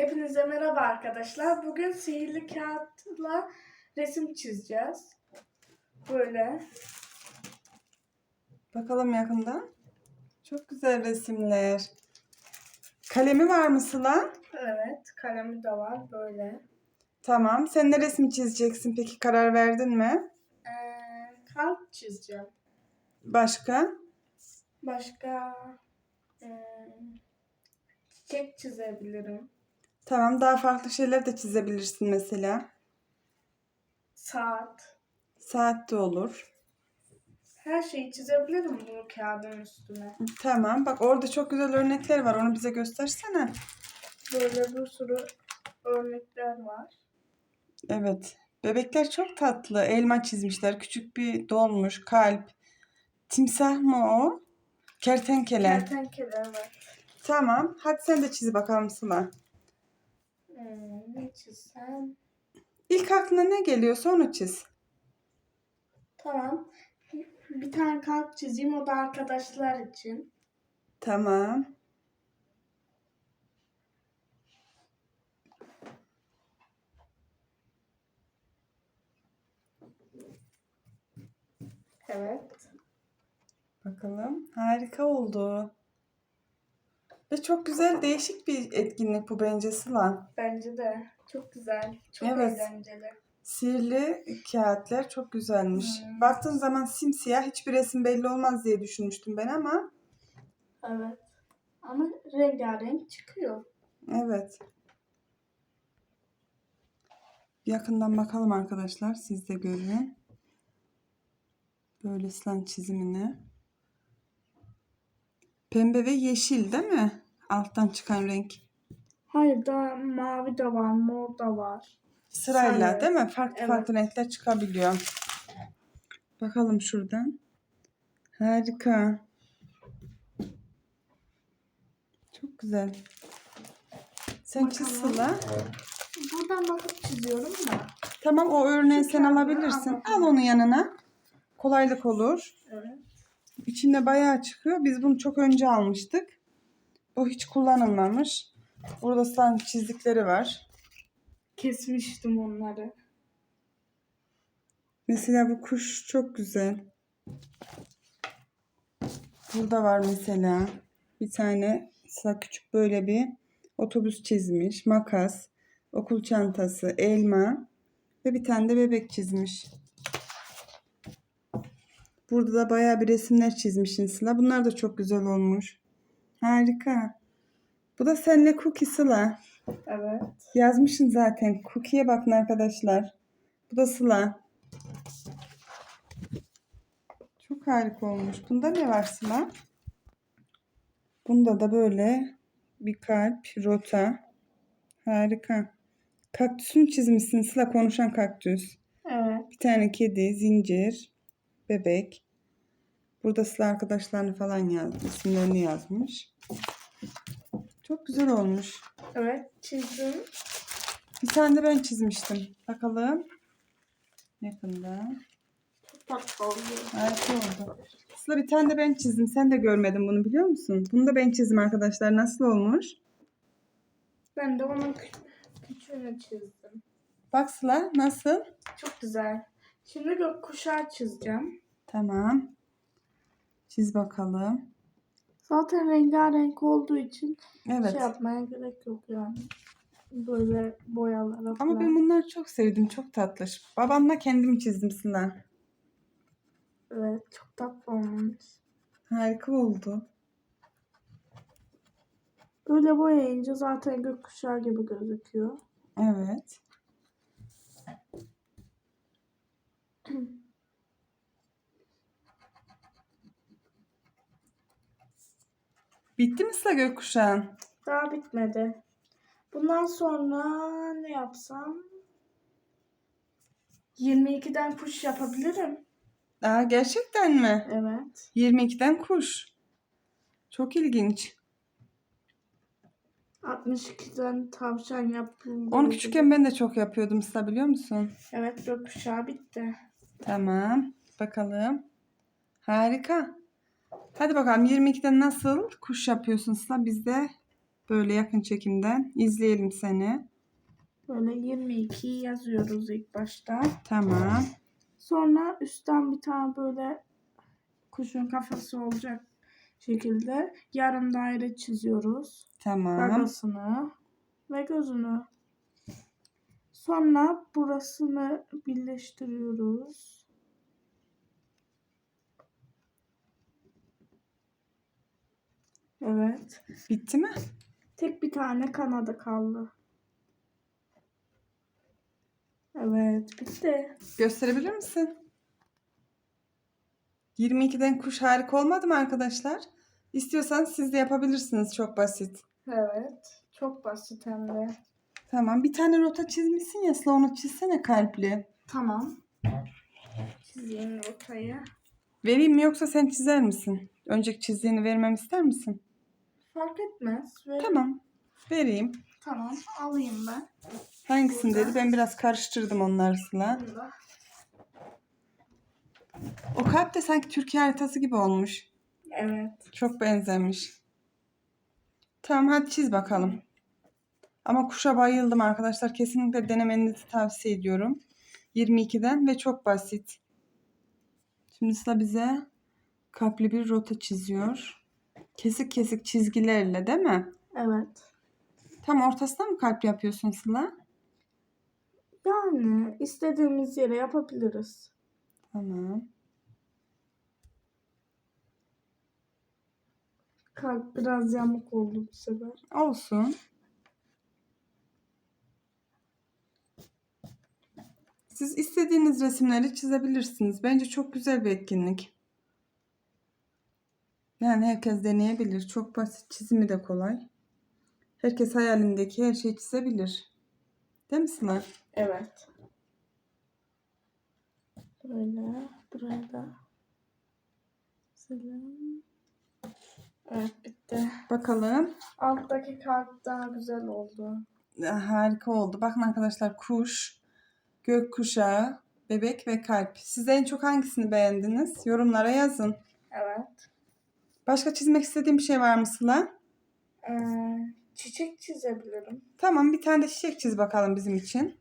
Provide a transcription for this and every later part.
Hepinize merhaba arkadaşlar. Bugün sihirli kağıtla resim çizeceğiz. Böyle. Bakalım yakından. Çok güzel resimler. Kalemi var mı Sıla? Evet. Kalemi de var. Böyle. Tamam. Sen ne resmi çizeceksin peki? Karar verdin mi? Ee, kalp çizeceğim. Başka? Başka ee, çiçek çizebilirim. Tamam. Daha farklı şeyler de çizebilirsin mesela. Saat. Saat de olur. Her şeyi çizebilirim bu kağıdın üstüne. Tamam. Bak orada çok güzel örnekler var. Onu bize göstersene. Böyle bir sürü örnekler var. Evet. Bebekler çok tatlı. Elma çizmişler. Küçük bir dolmuş. Kalp. Timsah mı o? Kertenkele. Kertenkele var. Tamam. Hadi sen de çiz bakalım Sıla. Hmm, ne çizsem? İlk aklına ne geliyorsa onu çiz. Tamam. Bir tane kalp çizeyim o da arkadaşlar için. Tamam. Evet. Bakalım. Harika oldu. Ve çok güzel değişik bir etkinlik bu bence Sıla. Bence de çok güzel. Çok Evet. eğlenceli. Sihirli kağıtlar çok güzelmiş. Hmm. Baktığın zaman simsiyah hiçbir resim belli olmaz diye düşünmüştüm ben ama Evet. Ama rengarenk çıkıyor. evet. Yakından bakalım arkadaşlar. Siz de görün. Böyle Sıla'nın çizimini. Pembe ve yeşil değil mi? Alttan çıkan renk. Hayır da mavi de var, mor da var. Sırayla Sarı. değil mi? Farklı Evet. farklı renkler çıkabiliyor. Bakalım şuradan. Harika. Çok güzel. Sen çiz Bakalım. Sıla. Buradan bakıp çiziyorum da. Tamam o örneği sen alabilirsin. al Al onu yanına. Kolaylık olur. Evet. İçinde bayağı çıkıyor. Biz bunu çok önce almıştık. Bu hiç kullanılmamış. Burada sanki çizdikleri var. Kesmiştim onları. Mesela bu kuş çok güzel. Burada var mesela bir tane Sıla küçük böyle bir otobüs çizmiş. Makas, okul çantası, elma ve bir tane de bebek çizmiş. Burada da bayağı bir resimler çizmişsin Sıla. Bunlar da çok güzel olmuş. Harika. Bu da seninle Cookie Sıla. Evet. Yazmışsın zaten. Cookie'ye bakın arkadaşlar. Bu da Sıla. Çok harika olmuş. Bunda ne var Sıla? Bunda da böyle bir kalp, rota. Harika. Kaktüsünü çizmişsin Sıla. Konuşan kaktüs. Evet. Bir tane kedi, zincir, bebek. Burada Sıla arkadaşlarını falan yazmış. isimlerini yazmış. Çok güzel olmuş. Evet. Çizdim. Bir tane de ben çizmiştim. Bakalım. Yakında. Tatlı oluyor. Harika oldu. Sıla bir tane de ben çizdim. Sen de görmedin bunu biliyor musun? Bunu da ben çizdim arkadaşlar. Nasıl olmuş? Ben de onun kü- küçüğünü çizdim. Bak Sıla nasıl? Çok güzel. Şimdi gökkuşağı çizeceğim. Tamam. Çiz bakalım. Zaten rengarenk olduğu için Evet. şey yapmaya gerek yok yani. Böyle boyalara falan. Ama ben bunları çok sevdim. Çok tatlı. Babamla kendim çizdim Sıla. Evet çok tatlı olmuş. Harika oldu. Böyle boyayınca zaten gökkuşağı gibi gözüküyor. Evet. Bitti mi Sıla gökkuşağın? Daha bitmedi. Bundan sonra ne yapsam? 22'den kuş yapabilirim. Aa, gerçekten mi? Evet. 22'den kuş. Çok ilginç. 62'den tavşan yaptım. Onu küçükken ben de çok yapıyordum Sıla biliyor musun? Evet gökkuşağı bitti. Tamam. Bakalım. Harika. Hadi bakalım 22'den nasıl kuş yapıyorsun Sıla? Biz de Böyle yakın çekimden izleyelim seni. Böyle 22 yazıyoruz ilk başta. Tamam. Sonra üstten bir tane böyle kuşun kafası olacak şekilde yarım daire çiziyoruz. Tamam. Gagasını ve gözünü. Sonra burasını birleştiriyoruz. Evet. Bitti mi? Tek bir tane kanadı kaldı. Evet, bitti. Gösterebilir misin? 22'den kuş harika olmadı mı arkadaşlar? İstiyorsanız siz de yapabilirsiniz. Çok basit. Evet. Çok basit hem de. Tamam. Bir tane rota çizmişsin ya Sıla onu çizsene kalpli. Tamam. Çizeyim rotayı. Vereyim mi yoksa sen çizer misin? Önceki çizdiğini vermem ister misin? Fark etmez. Ve... Tamam. Vereyim. Tamam. Alayım ben. Hangisini dedi? Ben biraz karıştırdım da. O kalp de sanki Türkiye haritası gibi olmuş. Evet. Çok benzemiş. Tamam hadi çiz bakalım. Ama kuşa bayıldım arkadaşlar. Kesinlikle denemenizi tavsiye ediyorum. 22'den ve çok basit. Şimdi Sıla bize kalpli bir rota çiziyor. Kesik kesik çizgilerle değil mi? Evet. Tam ortasına mı kalp yapıyorsun Sıla? Yani istediğimiz yere yapabiliriz. Tamam. Kalp biraz yamuk oldu bu sefer. Olsun. Siz istediğiniz resimleri çizebilirsiniz. Bence çok güzel bir etkinlik. Yani herkes deneyebilir. Çok basit. Çizimi de kolay. Herkes hayalindeki her şeyi çizebilir. Değil mi Sıla? Evet. Böyle. Buraya da. Selam. Evet bitti. Bakalım. Alttaki kalp daha güzel oldu. Harika oldu. Bakın arkadaşlar kuş, gökkuşağı, bebek ve kalp. Siz en çok hangisini beğendiniz? Yorumlara yazın. Evet. Başka çizmek istediğin bir şey var mı Sıla? Ee, çiçek çizebilirim. Tamam bir tane de çiçek çiz bakalım bizim için.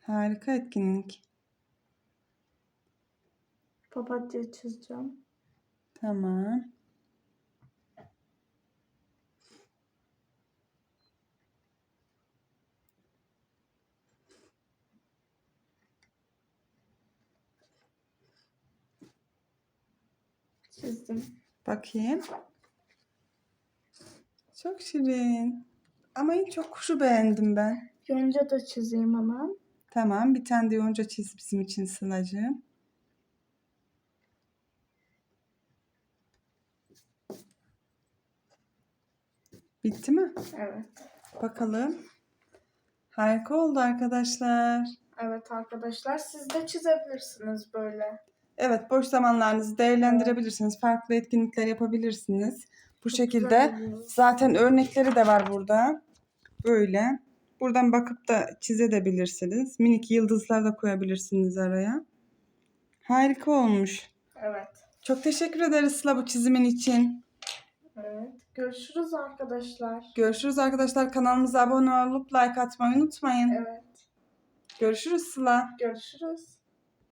Harika etkinlik. Papatya çizeceğim. Tamam. Çizdim. Bakayım. Çok şirin. Ama en çok kuşu beğendim ben. Yonca da çizeyim hemen. Tamam bir tane de yonca çiz bizim için Sıla'cığım. Bitti mi? Evet. Bakalım. Harika oldu arkadaşlar. Evet arkadaşlar siz de çizebilirsiniz böyle. Evet boş zamanlarınızı değerlendirebilirsiniz. Farklı etkinlikler yapabilirsiniz. Bu şekilde. Güzel. Zaten örnekleri de var burada. Böyle. Buradan bakıp da çizebilirsiniz. Minik yıldızlar da koyabilirsiniz araya. Harika olmuş. Evet. Çok teşekkür ederiz Sıla bu çizimin için. Evet. Görüşürüz arkadaşlar. Görüşürüz arkadaşlar. Kanalımıza abone olup like atmayı unutmayın. Evet. Görüşürüz Sıla. Görüşürüz.